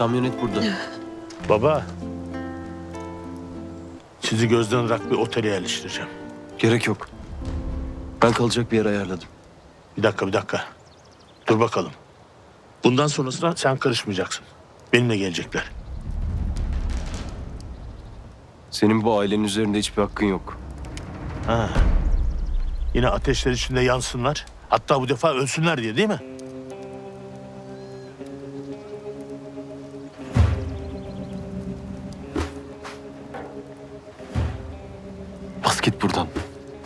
Kamyonet burada. Baba. Sizi gözden ırak bir otele yerleştireceğim. Gerek yok. Ben kalacak bir yer ayarladım. Bir dakika bir dakika. Dur bakalım. Bundan sonrasına sen karışmayacaksın. Benimle gelecekler. Senin bu ailenin üzerinde hiçbir hakkın yok. Ha. Yine ateşler içinde yansınlar. Hatta bu defa ölsünler diye değil mi? Git buradan.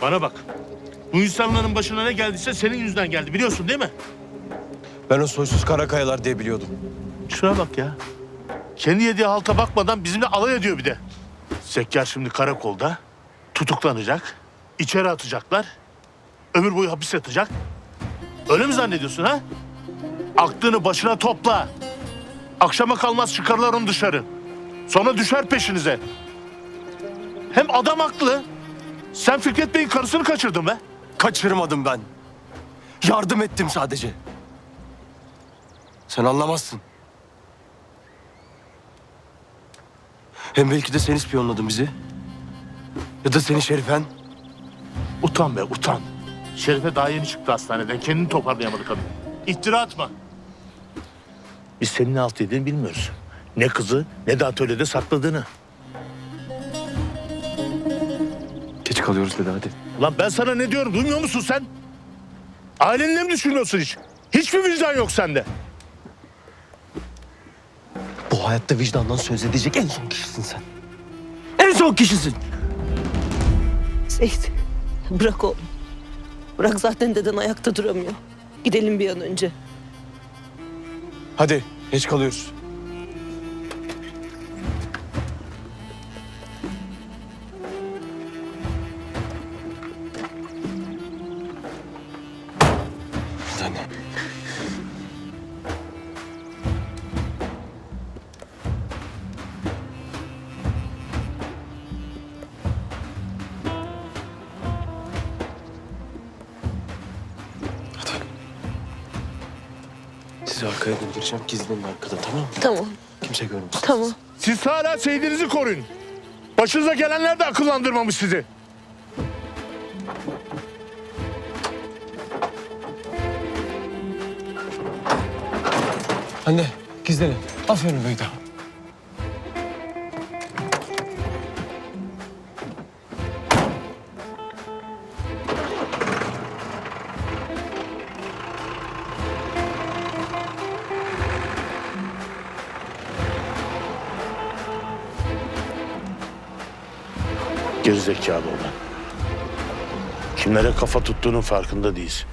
Bana bak. Bu insanların başına ne geldiyse senin yüzünden geldi biliyorsun değil mi? Ben o soysuz Karakayalar diye biliyordum. Şuna bak ya. Kendi yediği halta bakmadan bizimle alay ediyor bir de. Zekkar şimdi karakolda. Tutuklanacak. içeri atacaklar. Ömür boyu hapis yatacak. Öyle mi zannediyorsun ha? Aklını başına topla. Akşama kalmaz çıkarlar onu dışarı. Sonra düşer peşinize. Hem adam haklı. Sen Fikret Bey'in karısını kaçırdın be. Kaçırmadım ben. Yardım ettim sadece. Sen anlamazsın. Hem belki de sen ispiyonladın bizi. Ya da seni Şerifen. Utan be utan. Şerife daha yeni çıktı hastaneden. Kendini toparlayamadı kadın. İftira atma. Biz senin ne alt bilmiyoruz. Ne kızı ne de atölyede sakladığını. Kalıyoruz dedi hadi. Ulan ben sana ne diyorum duymuyor musun sen? Ailenle mi düşünüyorsun hiç? Hiçbir vicdan yok sende. Bu hayatta vicdandan söz edecek en son kişisin sen. En son kişisin. Seyit bırak oğlum. Bırak zaten deden ayakta duramıyor. Gidelim bir an önce. Hadi geç kalıyoruz. Sizi arkaya göndereceğim. Gizlenin arkada tamam mı? Tamam, Kimse görmesin. tamam. Siz hala sevdiğinizi koruyun. Başınıza gelenler de akıllandırmamış sizi. Anne gizlenin. Aferin Beyda. Gerizekalı olan. Kimlere kafa tuttuğunun farkında değilsin.